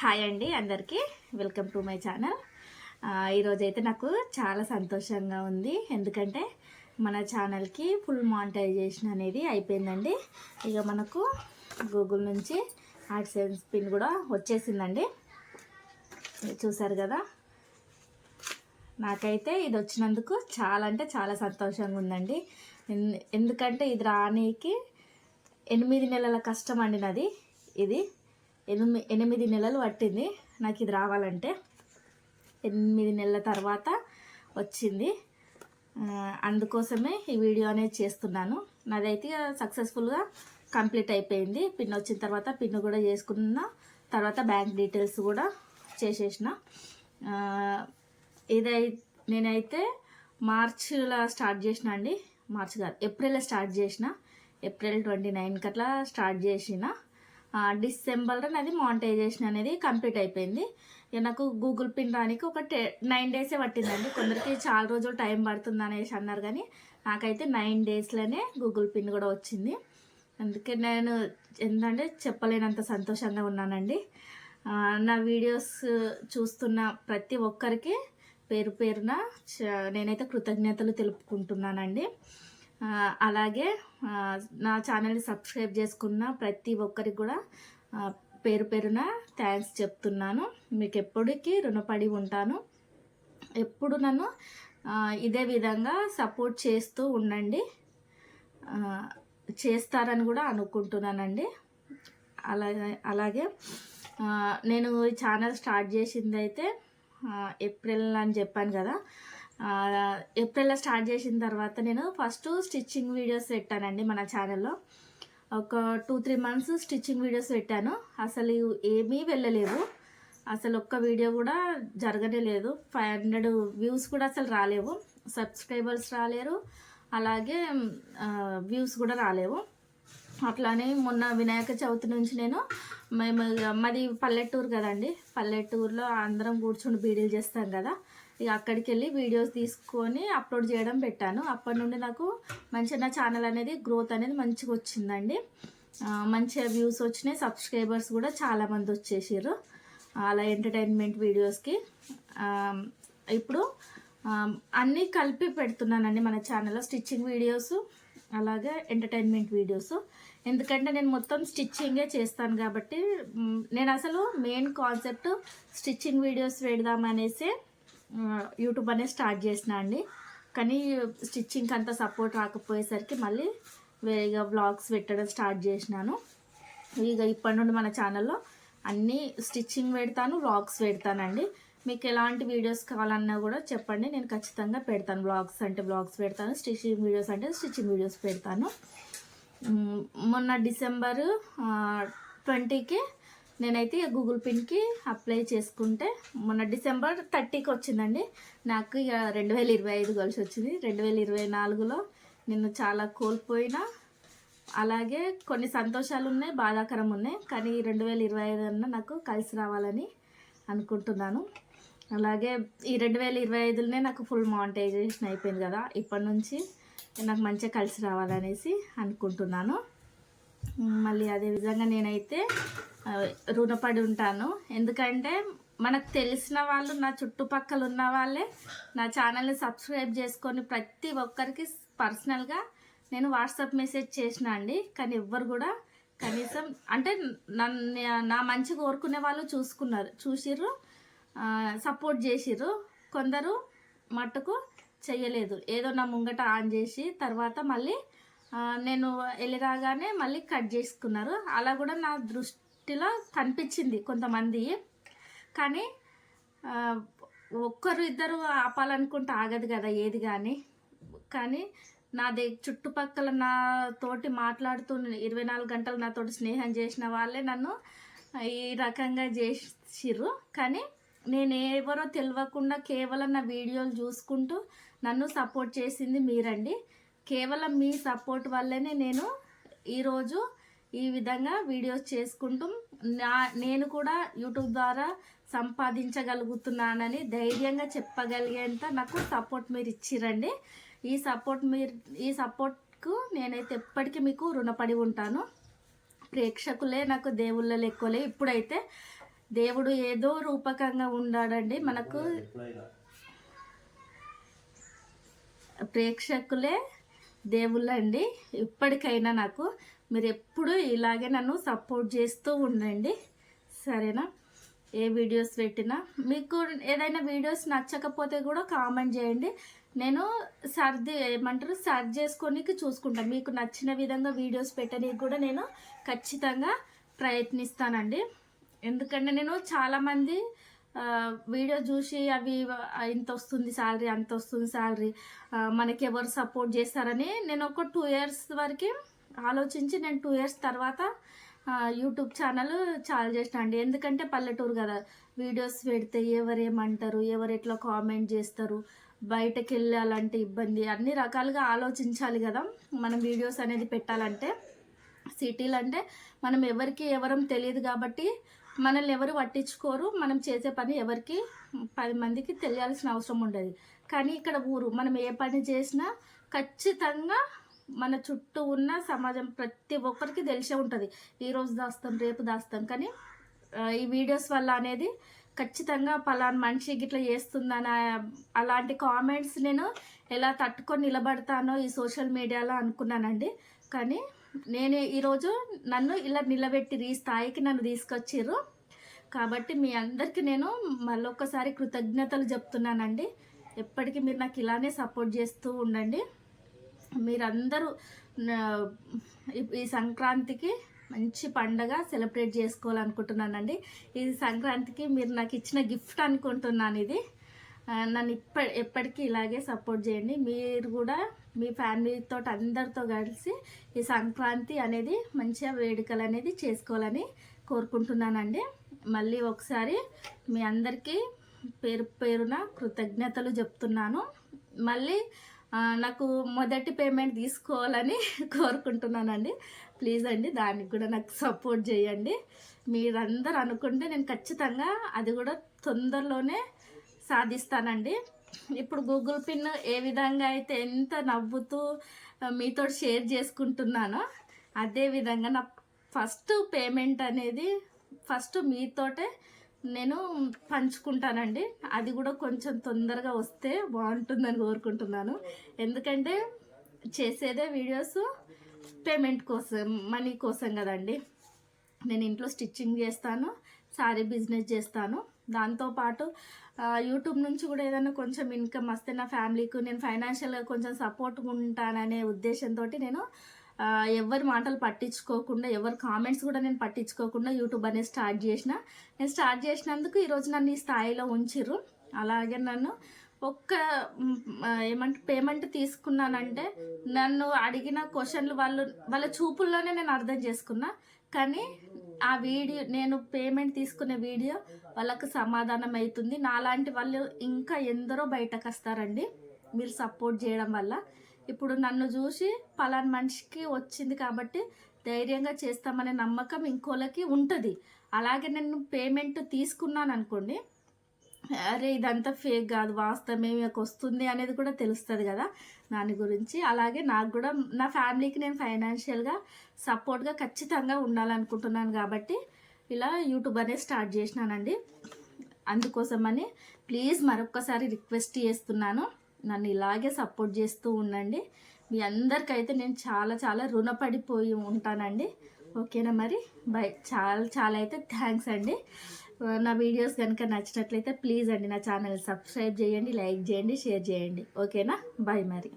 Hi అండి అందరికీ. Welcome to my channel ఈరోజు అయితే నాకు చాలా సంతోషంగా ఉంది. ఎందుకంటే మన ఛానల్కి ఫుల్ మానిటైజేషన్ అనేది అయిపోయిందండి. ఇక మనకు గూగుల్ నుంచి యాడ్సెన్స్ పిన్ కూడా వచ్చేసిందండి. చూసారు కదా? నాకైతే ఇది వచ్చినందుకు చాలా అంటే చాలా సంతోషంగా ఉందండి. ఎందుకంటే ఇది రానీకి ఎనిమిది నెలల కష్టం అండి నాది. ఇది ఎనిమిది ఎనిమిది నెలలు పట్టింది నాకు ఇది రావాలంటే. ఎనిమిది నెలల తర్వాత వచ్చింది. అందుకోసమే ఈ వీడియో అనేది చేస్తున్నాను. నాదైతే సక్సెస్ఫుల్గా కంప్లీట్ అయిపోయింది. పిన్ వచ్చిన తర్వాత పిన్ కూడా చేసుకున్న తర్వాత బ్యాంక్ డీటెయిల్స్ కూడా చేసేసిన. ఇదై నేనైతే మార్చిలో స్టార్ట్ చేసిన అండి. మార్చి కాదు ఏప్రిల్లో స్టార్ట్ చేసిన. ఏప్రిల్ ట్వంటీ నైన్కి అట్లా స్టార్ట్ చేసిన. డిసెంబర్ అనేది మానిటైజేషన్ అనేది కంప్లీట్ అయిపోయింది. నాకు గూగుల్ పిన్ రానికి ఒక టె నైన్ డేసే పట్టిందండి. కొందరికి చాలా రోజులు టైం పడుతుంది అనేసి అన్నారు కానీ నాకైతే నైన్ డేస్లోనే గూగుల్ పిన్ కూడా వచ్చింది. అందుకే నేను ఏంటంటే చెప్పలేనంత సంతోషంగా ఉన్నానండి. నా వీడియోస్ చూస్తున్న ప్రతి ఒక్కరికి పేరు పేరున చ- నేనైతే కృతజ్ఞతలు తెలుపుకుంటున్నానండి. అలాగే నా ఛానల్ని సబ్స్క్రైబ్ చేసుకున్న ప్రతి ఒక్కరికి కూడా పేరు పేరున థ్యాంక్స్ చెప్తున్నాను. మీకు ఎప్పటికీ రుణపడి ఉంటాను. ఎప్పుడు నన్ను ఇదే విధంగా సపోర్ట్ చేస్తూ ఉండండి. చేస్తారని కూడా అనుకుంటున్నానండి. అలాగే అలాగే నేను ఈ ఛానల్ స్టార్ట్ చేసింది అయితే ఏప్రిల్ అని చెప్పాను కదా. ఏప్రిల్లో స్టార్ట్ చేసిన తర్వాత నేను ఫస్ట్ స్టిచ్చింగ్ వీడియోస్ పెట్టానండి మన ఛానల్లో. ఒక two three months stitching videos పెట్టాను. అసలు ఏమీ వెళ్ళలేవు అసలు ఒక్క వీడియో కూడా జరగనే లేదు. ఫైవ్ హండ్రెడ్ వ్యూస్ కూడా అసలు రాలేవు. సబ్స్క్రైబర్స్ రాలేరు. అలాగే వ్యూస్ కూడా రాలేవు. అట్లానే మొన్న వినాయక చవితి నుంచి నేను మేము మాది పల్లెటూరు కదండి. పల్లెటూరులో అందరం కూర్చొని బీడీలు చేస్తాం కదా. ఇక అక్కడికి వెళ్ళి వీడియోస్ తీసుకొని అప్లోడ్ చేయడం పెట్టాను. అప్పటి నుండి నాకు మంచిగా నా ఛానల్ అనేది గ్రోత్ అనేది మంచిగా వచ్చిందండి. మంచిగా వ్యూస్ వచ్చినాయి. సబ్స్క్రైబర్స్ కూడా చాలామంది వచ్చేసారు అలా ఎంటర్టైన్మెంట్ వీడియోస్కి. ఇప్పుడు అన్నీ కలిపి పెడుతున్నానండి మన ఛానల్లో స్టిచ్చింగ్ వీడియోస్ అలాగే ఎంటర్టైన్మెంట్ వీడియోస్. ఎందుకంటే నేను మొత్తం స్టిచ్చింగే చేస్తాను కాబట్టి నేను అసలు మెయిన్ కాన్సెప్ట్ స్టిచ్చింగ్ వీడియోస్ పెడదామనేసి యూట్యూబ్ అనేది స్టార్ట్ చేసిన అండి. కానీ స్టిచ్చింగ్కి అంత సపోర్ట్ రాకపోయేసరికి మళ్ళీ వేరేగా వ్లాగ్స్ పెట్టడం స్టార్ట్ చేసినాను. ఇక ఇప్పటి నుండి మన ఛానల్లో అన్నీ స్టిచ్చింగ్ పెడతాను వ్లాగ్స్ పెడతానండి. మీకు ఎలాంటి వీడియోస్ కావాలన్నా కూడా చెప్పండి. నేను ఖచ్చితంగా పెడతాను వ్లాగ్స్ అంటే వ్లాగ్స్ పెడతాను స్టిచ్చింగ్ వీడియోస్ అంటే స్టిచ్చింగ్ వీడియోస్ పెడతాను. మొన్న డిసెంబర్ ట్వంటీకి నేనైతే గూగుల్ పిన్కి అప్లై చేసుకుంటే మొన్న డిసెంబర్ థర్టీకి వచ్చిందండి. నాకు ఇక రెండు వేల ఇరవై ఐదు కలిసి వచ్చింది. రెండు వేల ఇరవై నాలుగులో నేను చాలా కోల్పోయినా అలాగే కొన్ని సంతోషాలు ఉన్నాయి బాధాకరం ఉన్నాయి కానీ రెండు వేల ఇరవై ఐదు అన్న నాకు కలిసి రావాలని అనుకుంటున్నాను. అలాగే ఈ రెండు వేల ఇరవై ఐదులోనే నాకు ఫుల్ మానిటైజేషన్ అయిపోయింది కదా ఇప్పటి నుంచి నాకు మంచిగా కలిసి రావాలనేసి అనుకుంటున్నాను. మళ్ళీ అదే విధంగా నేనైతే రుణపడి ఉంటాను. ఎందుకంటే మనకు తెలిసిన వాళ్ళు నా చుట్టుపక్కల ఉన్న వాళ్ళే నా ఛానల్ని సబ్స్క్రైబ్ చేసుకొని ప్రతి ఒక్కరికి పర్సనల్గా నేను వాట్సాప్ మెసేజ్ చేసిన అండి. కానీ ఎవ్వరు కూడా కనీసం అంటే నన్ను నా మంచి కోరుకునే వాళ్ళు చూసుకున్నారు చూసిర్రు సపోర్ట్ చేసిర్రు. కొందరు మట్టుకు చెయ్యలేదు. ఏదో నా ముంగట ఆన్ చేసి తర్వాత మళ్ళీ నేను వెళ్ళి రాగానే మళ్ళీ కట్ చేసుకున్నారు. అలా కూడా నా దృష్టి దృష్టిలో కనిపించింది కొంతమంది. కానీ ఒక్కరు ఇద్దరు ఆపాలనుకుంటే ఆగదు కదా ఏది కానీ కానీ నా దగ్గ చుట్టుపక్కల నాతోటి మాట్లాడుతూ ఇరవై నాలుగు గంటలు నాతోటి స్నేహం చేసిన వాళ్ళే నన్ను ఈ రకంగా చేసిర్రు. కానీ నేను ఎవరో తెలియకుండా కేవలం నా వీడియోలు చూసుకుంటూ నన్ను సపోర్ట్ చేసింది మీరండి. కేవలం మీ సపోర్ట్ వల్లనే నేను ఈరోజు ఈ విధంగా వీడియోస్ చేసుకుంటూ నా నేను కూడా యూట్యూబ్ ద్వారా సంపాదించగలుగుతున్నానని ధైర్యంగా చెప్పగలిగేంత నాకు సపోర్ట్ మీరు ఇచ్చిరండి. ఈ సపోర్ట్ మీరు ఈ సపోర్ట్కు నేనైతే ఎప్పటికీ మీకు రుణపడి ఉంటాను. ప్రేక్షకులే నాకు దేవుళ్ళ లెక్కలే. ఇప్పుడైతే దేవుడు ఏదో రూపకంగా ఉన్నాడండి. మనకు ప్రేక్షకులే దేవుళ్ళండి. ఇప్పటికైనా నాకు మీరు ఎప్పుడు ఇలాగే నన్ను సపోర్ట్ చేస్తూ ఉండండి. సరేనా? ఏ వీడియోస్ పెట్టినా మీకు ఏదైనా వీడియోస్ నచ్చకపోతే కూడా కామెంట్ చేయండి. నేను సర్ది ఏమంటారు సర్చ్ చేసుకోనికి చూసుకుంటాను మీకు నచ్చిన విధంగా వీడియోస్ పెట్టడానికి కూడా నేను ఖచ్చితంగా ప్రయత్నిస్తానండి. ఎందుకంటే నేను చాలామంది వీడియో చూసి అవి ఇంత వస్తుంది శాలరీ అంత వస్తుంది శాలరీ మనకి ఎవరు సపోర్ట్ చేస్తారని నేను ఒక టూ ఇయర్స్ వరకు ఆలోచించి నేను టూ ఇయర్స్ తర్వాత యూట్యూబ్ ఛానల్ చాలా చేసిన అండి. ఎందుకంటే పల్లెటూరు కదా వీడియోస్ పెడితే ఎవరు ఏమంటారు ఎవరు ఎట్లా కామెంట్ చేస్తారు బయటకు వెళ్ళాలంటే ఇబ్బంది అన్ని రకాలుగా ఆలోచించాలి కదా. మనం వీడియోస్ అనేది పెట్టాలంటే సిటీలు అంటే మనం ఎవరికి ఎవరం తెలియదు కాబట్టి మనల్ని ఎవరు పట్టించుకోరు. మనం చేసే పని ఎవరికి పది మందికి తెలియాల్సిన అవసరం ఉండదు. కానీ ఇక్కడ ఊరు మనం ఏ పని చేసినా ఖచ్చితంగా మన చుట్టూ ఉన్న సమాజం ప్రతి ఒక్కరికి తెలిసే ఉంటుంది. ఈరోజు దాస్తాం రేపు దాస్తాం. కానీ ఈ వీడియోస్ వల్ల అనేది ఖచ్చితంగా పలానా మనిషి గిట్లా చేస్తుందని అలాంటి కామెంట్స్ నేను ఎలా తట్టుకొని నిలబడతానో ఈ సోషల్ మీడియాలో అనుకున్నానండి. కానీ నేను ఈరోజు నన్ను ఇలా నిలబెట్టి ఈ స్థాయికి నన్ను తీసుకొచ్చిర్రు. కాబట్టి మీ అందరికీ నేను మళ్ళొకసారి కృతజ్ఞతలు చెప్తున్నానండి. ఎప్పటికీ మీరు నాకు ఇలానే సపోర్ట్ చేస్తూ ఉండండి. మీరందరూ ఈ- సంక్రాంతికి మంచి పండగ సెలబ్రేట్ చేసుకోవాలనుకుంటున్నానండి. ఈ సంక్రాంతికి మీరు నాకు ఇచ్చిన గిఫ్ట్ అనుకుంటున్నాను ఇది. నన్ను ఇప్ప ఎప్పటికీ ఇలాగే సపోర్ట్ చేయండి. మీరు కూడా మీ ఫ్యామిలీతో అందరితో కలిసి ఈ సంక్రాంతి అనేది మంచిగా వేడుకలు అనేది చేసుకోవాలని కోరుకుంటున్నానండి. మళ్ళీ ఒకసారి మీ అందరికీ పేరు పేరున కృతజ్ఞతలు చెప్తున్నాను. మళ్ళీ నాకు మొదటి పేమెంట్ తీసుకోవాలని కోరుకుంటున్నానండి. ప్లీజ్ అండి దానికి కూడా నాకు సపోర్ట్ చేయండి. మీరందరూ అనుకుంటే నేను ఖచ్చితంగా అది కూడా తొందరలోనే సాధిస్తానండి. ఇప్పుడు గూగుల్ పిన్ ఏ విధంగా అయితే ఎంత నవ్వుతూ మీతో షేర్ చేసుకుంటున్నానో అదే విధంగా నా ఫస్ట్ పేమెంట్ అనేది ఫస్ట్ మీతోటే నేను పంచుకుంటానండి. అది కూడా కొంచెం తొందరగా వస్తే బాగుంటుందని కోరుకుంటున్నాను. ఎందుకంటే చేసేదే వీడియోస్ పేమెంట్ కోసం మనీ కోసం కదండి. నేను ఇంట్లో స్టిచ్చింగ్ చేస్తాను సారీ బిజినెస్ చేస్తాను. దాంతోపాటు యూట్యూబ్ నుంచి కూడా ఏదైనా కొంచెం ఇన్కమ్ వస్తే నా ఫ్యామిలీకి నేను ఫైనాన్షియల్గా కొంచెం సపోర్ట్గా ఉంటాననే ఉద్దేశంతో నేను ఎవరి మాటలు పట్టించుకోకుండా ఎవరి కామెంట్స్ కూడా నేను పట్టించుకోకుండా యూట్యూబ్ అనేది స్టార్ట్ చేసిన. నేను స్టార్ట్ చేసినందుకు ఈరోజు నన్ను ఈ స్థాయిలో ఉంచిర్రు. అలాగే నన్ను ఒక్క ఏమంటే పేమెంట్ తీసుకున్నానంటే నన్ను అడిగిన క్వశ్చన్లు వాళ్ళు వాళ్ళ చూపుల్లోనే నేను అర్థం చేసుకున్నా. కానీ ఆ వీడియో నేను పేమెంట్ తీసుకునే వీడియో వాళ్ళకు సమాధానం అవుతుంది నాలాంటి వాళ్ళు ఇంకా ఎందరో బయటకు వస్తారండి. మీరు సపోర్ట్ చేయడం వల్ల. ఇప్పుడు నన్ను చూసి పలానా మనిషికి వచ్చింది కాబట్టి ధైర్యంగా చేస్తామనే నమ్మకం ఇంకోళ్ళకి ఉంటుంది. అలాగే నేను పేమెంట్ తీసుకున్నాను అనుకోండి అరే ఇదంతా ఫేక్ కాదు వాస్తవమే మీకు వస్తుంది అనేది కూడా తెలుస్తుంది కదా దాని గురించి. అలాగే నాకు కూడా నా ఫ్యామిలీకి నేను ఫైనాన్షియల్గా సపోర్ట్గా ఖచ్చితంగా ఉండాలనుకుంటున్నాను కాబట్టి ఇలా యూట్యూబ్ అనేది స్టార్ట్ చేసినానండి. అందుకోసమని ప్లీజ్ మరొక్కసారి రిక్వెస్ట్ చేస్తున్నాను. నన్ను ఇలాగే సపోర్ట్ చేస్తూ ఉండండి. మీ అందరికైతే నేను చాలా చాలా రుణపడిపోయి ఉంటానండి. ఓకేనా మరి? బై. చాలా చాలా అయితే థ్యాంక్స్ అండి. నా వీడియోస్ కనుక నచ్చినట్లయితే ప్లీజ్ అండి నా ఛానల్ సబ్స్క్రైబ్ చేయండి లైక్ చేయండి షేర్ చేయండి. ఓకేనా? బాయ్ మరి.